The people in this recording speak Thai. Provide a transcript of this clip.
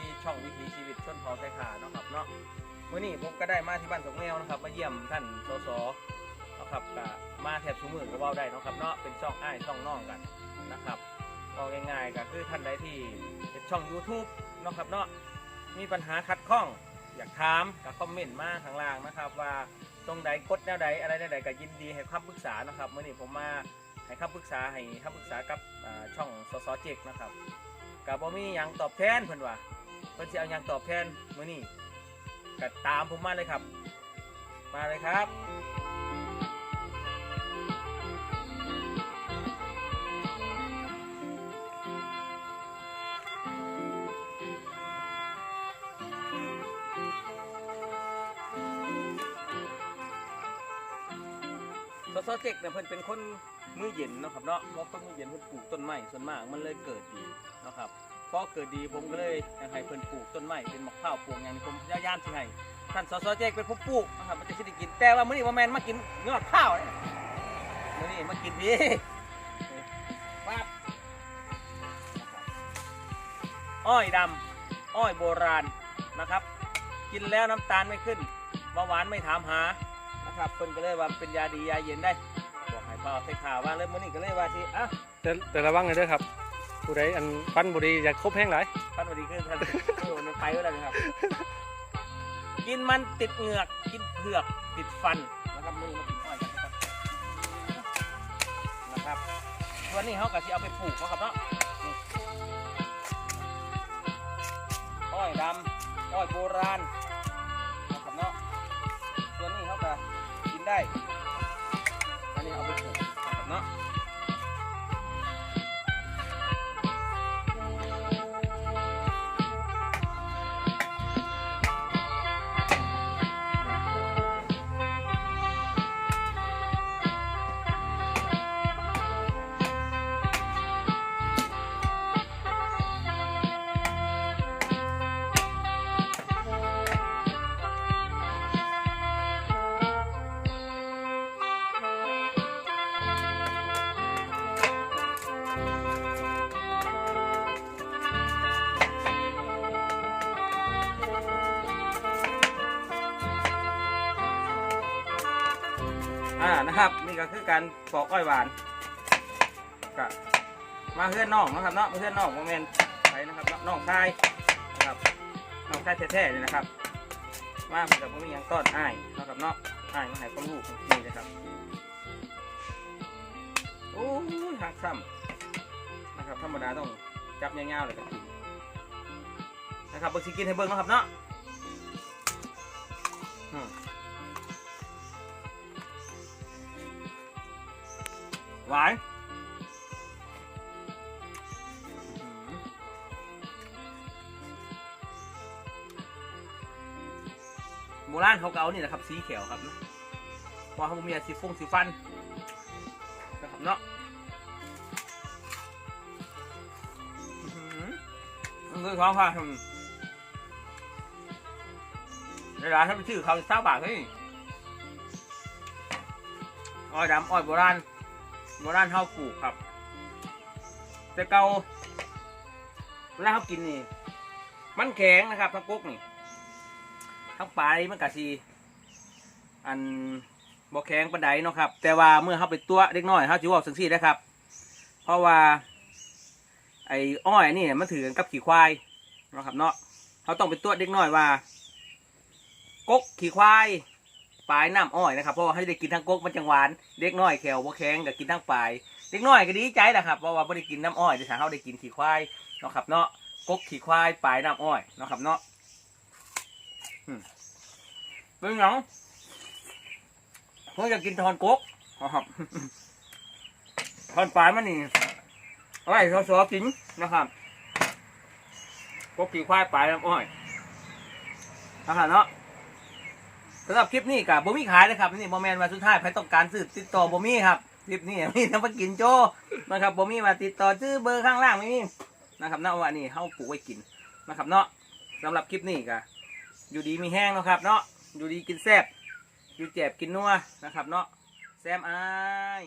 ที่ช่องวิถีชีวิตชนเผ่าไทยขาเนาะครับเนาะมื้อนี้ผมก็ได้มาที่บ้านสงแมวนะครับมาเยี่ยมท่านสสเนาะครับก็มาแทบทุกมื้อก็เว้าได้เนาะครับเนาะเป็นช่องอ้ายช่องน้องกันนะครับเอาง่ายๆก็คือท่านใดที่เป็นช่อง YouTube เนาะครับเนาะมีปัญหาขัดข้องอยากถามก็คอมเมนต์มาข้างล่างนะครับว่าตรงใดกดแนวใดอะไรแนวใดก็ยินดีให้คำปรึกษานะครับเมื้อนี้ผมมาให้คำปรึกษาให้คำปรึกษากับอ่าช่องสสเจกนะครับกับบ่มีหยังตอบแทนเพิ่นว่า พิ่นสิเอายังตอบแทนมื้อนี้ก็ตามผมมาเลยครับ มาเลยครับสสเจกเนี่ยเพิ่นเป็นคนมือเย็นเนาะครับเนาะเพราะคนมือเย็นเพิ่นปลูกต้นไม้ส่วนมากมันเลยเกิดดีเนาะครับ พอเกิดดีผมก็เลยอยากให้เพิ่นปลูกต้นไม้เป็นมะพร้าวปลูกอย่างนี้ผมพยายามสิให้ท่านสสเจกเป็นผู้ปลูกนะครับมันจะสิได้กินแต่ว่ามื้อนี้บ่แม่นมากินยอดข้าวเลยมื้อนี้มากินดีปั๊บอ้อยดำอ้อยโบราณนะครับ กินแล้วน้ำตาลไม่ขึ้นเบาหวานไม่ถามหานะครับเพิ่นก็เลยว่าเป็นยาดียาเย็นได้บอกให้เปล่าใส่ข่าวว่าเริ่มมื้อนี้ก็เลยว่าสิอะแต่แต่ระวังหน่อยเด้อครับ ผู้ใดอันฟันบุรีอยากคบแห้งหลายท่านวันดีขึ้นท่านโอ้มันไปก็ได้นะครับ กินมันติดเหงือก กินเผือกติดฟันนะครับมือมากินอ้อยกันนะครับนะครับวันนี้เขาก็สิเอาไปปลูกเนาะครับเนาะอ้อยดำอ้อยโบราณนะครับเนาะส่วนนี้เขาก็กินได้ อ่านะครับ นี่ก็คือการปอกอ้อยหวานก็มาเพื่อนน้องนะครับเนาะมาเพื่อนน้องโมเมนต์ไปนะครับเนาะน้องชายนะครับน้องชายแท้ๆเลยนะครับ มาเพื่อนกับผมมียังต้อนอ้ายนะครับเนาะอ้ายมาให้ความรู้นี่นะครับโอ้ยหักซ้ำนะครับธรรมดาต้องจับยาวๆเลยครับกินนะครับเบิ่งสิกินให้เบิ่งเนะครับเนาะ หวานโบราณเขาเกเอานี่นะครับสีเขียวครับนะเพราเขามีสีฟงสีฟันนะครับเนาะอื้อหือมันคือท้องฟ้าทำในร้านถ้าเป็นชื่อเขาเศร้าบาทเฮ้ยอ้อยดำอ้อยโบราณ โบราณเฮาปลูกครับ แต่เก่าเวลาเขากินนี่ มันแข็งนะครับทั้งกุ๊กนี่ทั้งปลายมันกะซีอันบ่แข็งปานใดเนาะครับ แต่ว่าเมื่อเขาไปตัวเล็กน้อยเขาจะว่าสังซี่นะครับ เพราะว่า ไอ้อ้อยนี่มันถือกันกับขี่ควายเนาะครับเนาะเขาต้องไปตัวเล็กน้อยว่า กกขี่ควาย ปลายน้ำอ้อยนะครับ เพราะว่าให้ได้กินทั้งกกมันจังหวานเด็กน้อยแขวบ่แข็งก็กินทั้งปลายเด็กน้อยก็ดีใจแหละครับเพราะว่าไม่ได้กินน้ำอ้อยแต่ถ้าเขาได้กินขี่ควายเนาะครับเนาะกกขี่ควายปลายน้ำอ้อยเนาะครับเนาะเป็นหยังเพื่อจะกินทอนกกนะครับทอนปลายมันนี่อาไว้ซอๆกินนะครับกกขี่ควายปลายน้ำอ้อยนะครับเนาะ สำหรับคลิปนี้กับบ่มีขายนะครับนี่โมแมนมาสุดท้ายใครต้องการซื้อติดต่อบ่มีครับคลิปนี้มีน้ำมากินโจนะครับบ่มีมาติดต่อซื้อเบอร์ข้างล่างไม่มีนะครับเนาะว่านี่เฮาปลูกไว้กินนะครับเนาะสำหรับคลิปนี้กับอยู่ดีมีแห้งนะครับ เนาะอยู่ดีกินแซ่บอยู่เจ็บกินนัวนะครับ เนาะแซมอาย